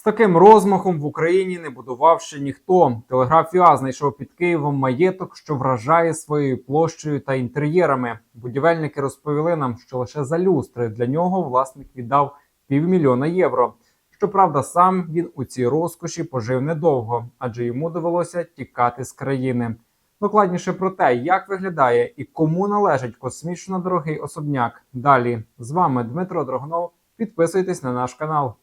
З таким розмахом в Україні не будував ще ніхто. Телеграф знайшов під Києвом маєток, що вражає своєю площею та інтер'єрами. Будівельники розповіли нам, що лише за люстри для нього власник віддав півмільйона євро. Щоправда, сам він у цій розкоші пожив недовго, адже йому довелося тікати з країни. Докладніше про те, як виглядає і кому належить космічно дорогий особняк. Далі з вами Дмитро Дрогнов. Підписуйтесь на наш канал.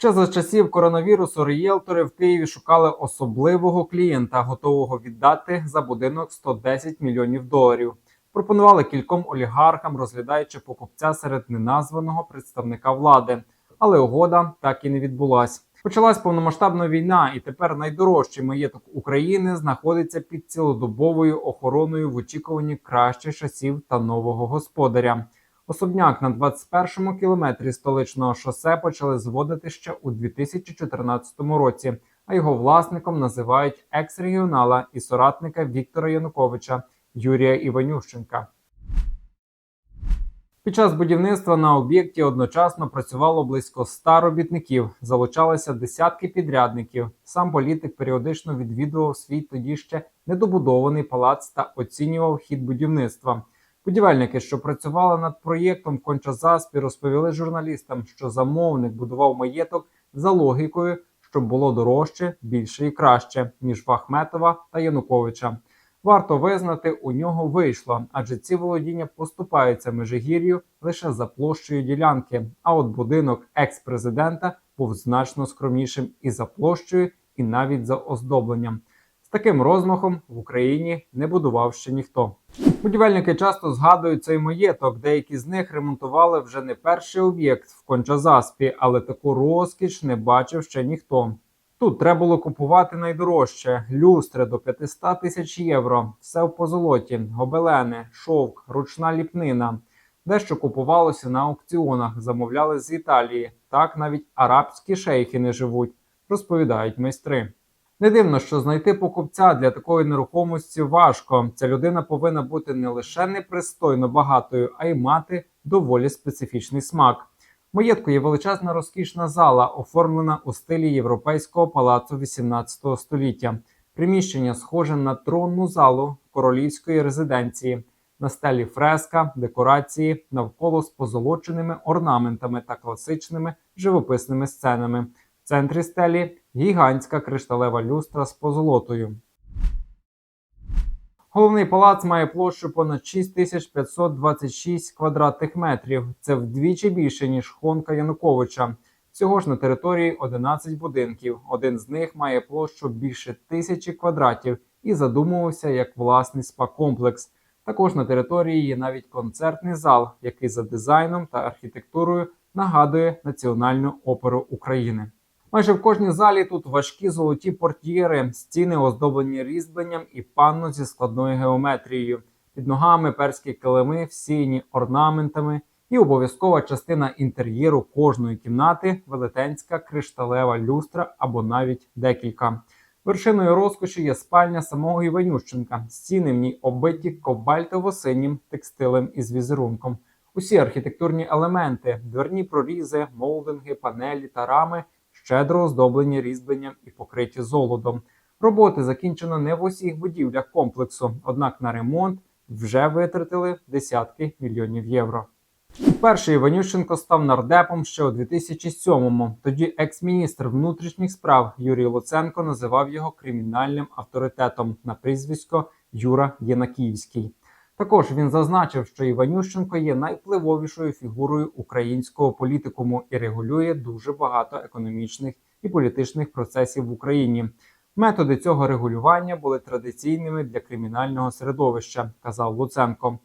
Ще за часів коронавірусу рієлтори в Києві шукали особливого клієнта, готового віддати за будинок 110 мільйонів доларів. Пропонували кільком олігархам, розглядаючи покупця серед неназваного представника влади. Але угода так і не відбулась. Почалась повномасштабна війна, і тепер найдорожчий маєток України знаходиться під цілодобовою охороною в очікуванні кращих часів та нового господаря. Особняк на 21-му кілометрі столичного шосе почали зводити ще у 2014 році, а його власником називають екс-регіонала і соратника Віктора Януковича Юрія Іванющенка. Під час будівництва на об'єкті одночасно працювало близько 100 робітників, залучалися десятки підрядників. Сам політик періодично відвідував свій тоді ще недобудований палац та оцінював хід будівництва. Будівельники, що працювали над проєктом в Кончазаспі, розповіли журналістам, що замовник будував маєток за логікою, щоб було дорожче, більше і краще ніж в Ахметова та Януковича. Варто визнати, у нього вийшло, адже ці володіння поступаються Межигір'ю лише за площею ділянки. А от будинок екс-президента був значно скромнішим і за площею, і навіть за оздобленням. З таким розмахом в Україні не будував ще ніхто. Будівельники часто згадують цей маєток. Деякі з них ремонтували вже не перший об'єкт в Кончазаспі, але таку розкіш не бачив ще ніхто. Тут треба було купувати найдорожче: люстри до 500 тисяч євро, все в позолоті, гобелени, шовк, ручна ліпнина. Дещо купувалося на аукціонах, замовляли з Італії. Так навіть арабські шейхи не живуть, розповідають майстри. Не дивно, що знайти покупця для такої нерухомості важко. Ця людина повинна бути не лише непристойно багатою, а й мати доволі специфічний смак. Маєтку є величезна розкішна зала, оформлена у стилі європейського палацу XVIII століття. Приміщення схоже на тронну залу королівської резиденції. На стелі фреска, декорації навколо з позолоченими орнаментами та класичними живописними сценами. Центрі стелі гігантська кришталева люстра з позолотою. Головний палац має площу понад 6526 квадратних метрів. Це вдвічі більше ніж Хонка Януковича. Всього ж на території 11 будинків. Один з них має площу більше тисячі квадратів і задумувався як власний спа-комплекс. Також на території є навіть концертний зал, який за дизайном та архітектурою нагадує Національну оперу України. Майже в кожній залі тут важкі золоті портьєри, стіни оздоблені різьбленням і панно зі складною геометрією. Під ногами перські килими, всіяні орнаментами, і обов'язкова частина інтер'єру кожної кімнати велетенська кришталева люстра або навіть декілька. Вершиною розкоші є спальня самого Іванющенка. Стіни в ній оббиті кобальтово-синім текстилем із візерунком. Усі архітектурні елементи, дверні прорізи, молдинги, панелі та рами щедро оздоблені різьбленням і покриті золотом. Роботи закінчено не в усіх будівлях комплексу, однак на ремонт вже витратили десятки мільйонів євро. Перший Іванющенко став нардепом ще у 2007-му. Тоді екс-міністр внутрішніх справ Юрій Луценко називав його кримінальним авторитетом на прізвисько Юра Єнакіївський. Також він зазначив, що Іванющенко є найвпливовішою фігурою українського політикуму і регулює дуже багато економічних і політичних процесів в Україні. Методи цього регулювання були традиційними для кримінального середовища, казав Луценко.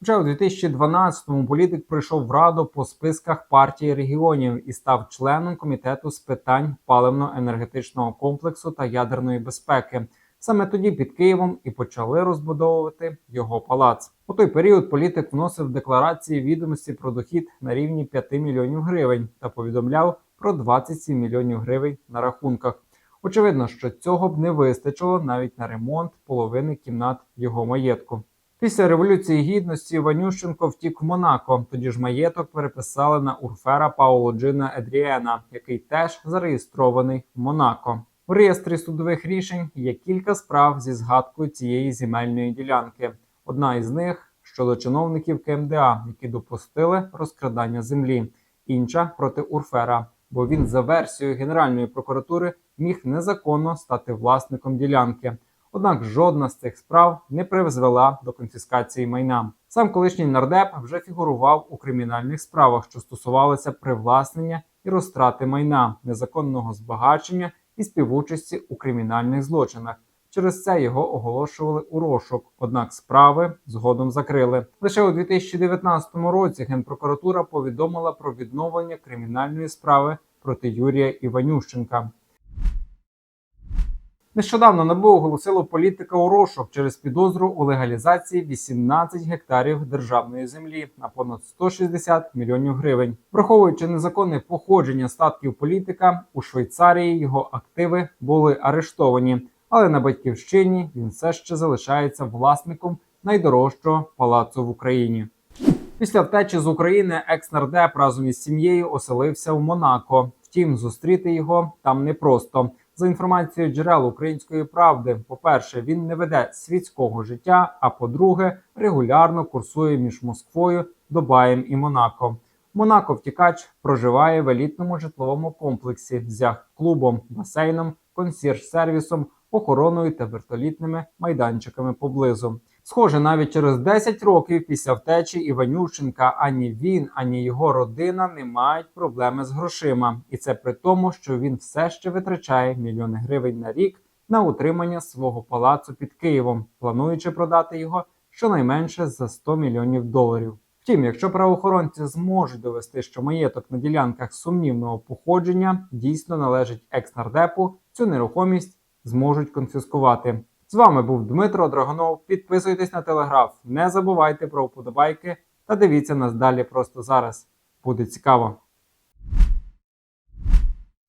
Вже у 2012-му політик прийшов в раду по списках партії регіонів і став членом комітету з питань паливно-енергетичного комплексу та ядерної безпеки. Саме тоді під Києвом і почали розбудовувати його палац. У той період політик вносив декларації відомості про дохід на рівні 5 мільйонів гривень та повідомляв про 27 мільйонів гривень на рахунках. Очевидно, що цього б не вистачило навіть на ремонт половини кімнат його маєтку. Після революції гідності Ванющенко втік в Монако. Тоді ж маєток переписали на Урфера Пауло Джина Едріена, який теж зареєстрований в Монако. У реєстрі судових рішень є кілька справ зі згадкою цієї земельної ділянки. Одна із них щодо чиновників КМДА, які допустили розкрадання землі, інша проти Урфера, бо він за версією Генеральної прокуратури міг незаконно стати власником ділянки. Однак жодна з цих справ не призвела до конфіскації майна. Сам колишній нардеп вже фігурував у кримінальних справах, що стосувалися привласнення і розтрати майна, незаконного збагачення і співучасті у кримінальних злочинах. Через це його оголошували у розшук, однак справи згодом закрили. Лише у 2019 році Генпрокуратура повідомила про відновлення кримінальної справи проти Юрія Іванющенка. Нещодавно НАБУ оголосило політика у розшук через підозру у легалізації 18 гектарів державної землі на понад 160 мільйонів гривень. Враховуючи незаконне походження статків політика, у Швейцарії його активи були арештовані, але на батьківщині він все ще залишається власником найдорожчого палацу в Україні. Після втечі з України екс-нардеп разом із сім'єю оселився в Монако. Втім, зустріти його там непросто. За інформацією джерел української правди, по-перше, він не веде світського життя. А по-друге, регулярно курсує між Москвою, Дубаєм і Монако. Монако втікач проживає в елітному житловому комплексі з яхт-клубом, басейном, консьєрж-сервісом, охороною та вертолітними майданчиками поблизу. Схоже, навіть через 10 років після втечі Іванющенка ані він, ані його родина не мають проблеми з грошима, і це при тому, що він все ще витрачає мільйони гривень на рік на утримання свого палацу під Києвом, плануючи продати його щонайменше за 100 мільйонів доларів. Втім, якщо правоохоронці зможуть довести, що маєток на ділянках сумнівного походження дійсно належить екс-нардепу, цю нерухомість зможуть конфіскувати. З вами був Дмитро Драгонов. Підписуйтесь на телеграф, не забувайте про вподобайки та дивіться нас далі просто зараз. Буде цікаво.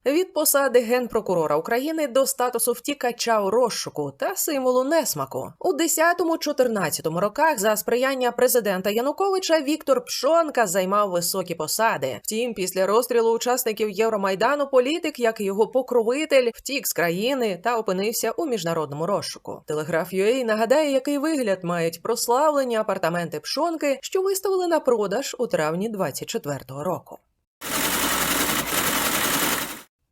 Від посади генпрокурора України до статусу втікача у розшуку та символу несмаку у 10-14 роках за сприяння президента Януковича Віктор Пшонка займав високі посади. Втім, після розстрілу учасників Євромайдану політик, як його покровитель, втік з країни та опинився у міжнародному розшуку. Телеграф UA нагадає, який вигляд мають прославлені апартаменти Пшонки, що виставили на продаж у травні 24-го року.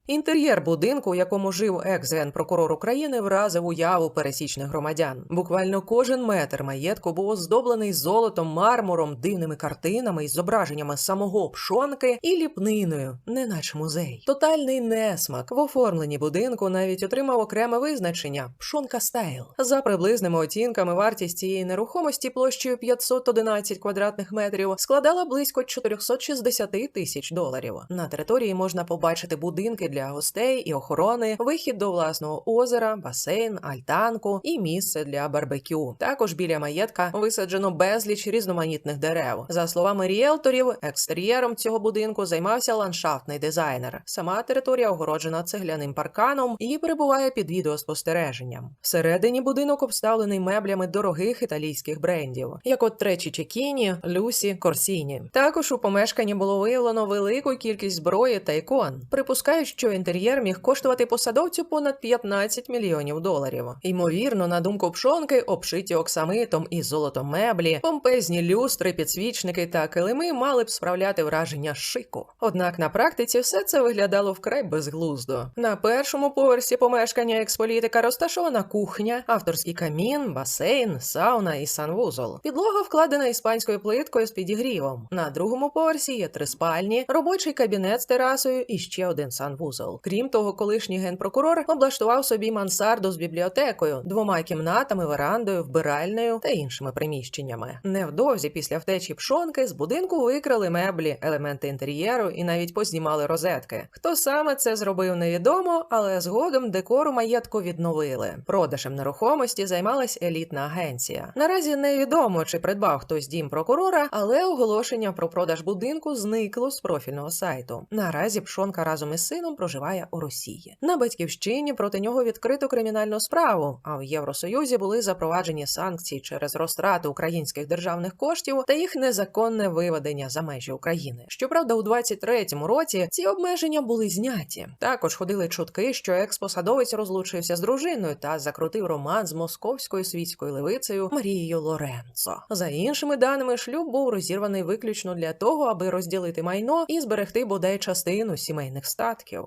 Інтер'єр будинку, у якому жив екс-генпрокурор України, вразив уяву пересічних громадян. Буквально кожен метр маєтку був оздоблений золотом, мармуром, дивними картинами із зображеннями самого пшонки і ліпниною, неначе музей. Тотальний несмак в оформленні будинку навіть отримав окреме визначення пшонка стайл. За приблизними оцінками, вартість цієї нерухомості площею 511 квадратних метрів складала близько 460 тисяч доларів. На території можна побачити будинки для гостей і охорони, вихід до власного озера, басейн, альтанку і місце для барбекю. Також біля маєтка висаджено безліч різноманітних дерев. За словами ріелторів, екстер'єром цього будинку займався ландшафтний дизайнер. Сама територія огороджена цегляним парканом і перебуває під відеоспостереженням. Всередині будинок обставлений меблями дорогих італійських брендів, як от Тречі Чекіні, Люсі, Корсіні. Також у помешканні було виявлено велику кількість зброї та ікон. Припускають, що інтер'єр міг коштувати посадовцю понад 15 мільйонів доларів. Ймовірно, на думку пшонки, обшиті оксамитом і золотом меблі, помпезні люстри, підсвічники та килими мали б справляти враження шику. Однак на практиці все це виглядало вкрай безглуздо. На першому поверсі помешкання експолітика розташована кухня, авторський камін, басейн, сауна і санвузол. Підлога вкладена іспанською плиткою з підігрівом. На другому поверсі є три спальні, робочий кабінет з терасою і ще один санвузол. Крім того, колишній генпрокурор облаштував собі мансарду з бібліотекою, двома кімнатами, верандою, вбиральнею та іншими приміщеннями. Невдовзі після втечі пшонки з будинку викрали меблі, елементи інтер'єру і навіть познімали розетки. Хто саме це зробив, невідомо, але згодом декору маєтку відновили. Продажем нерухомості займалась елітна агенція. Наразі невідомо, чи придбав хтось дім прокурора, але оголошення про продаж будинку зникло з профільного сайту. Наразі пшонка разом із сином проживає у Росії. На батьківщині проти нього відкрито кримінальну справу. А в Євросоюзі були запроваджені санкції через розтрату українських державних коштів та їх незаконне виведення за межі України. Щоправда, у 23-му році ці обмеження були зняті. Також ходили чутки, що експосадовець розлучився з дружиною та закрутив роман з московською світською левицею Марією Лоренцо. За іншими даними, шлюб був розірваний виключно для того, аби розділити майно і зберегти бодай частину сімейних статків.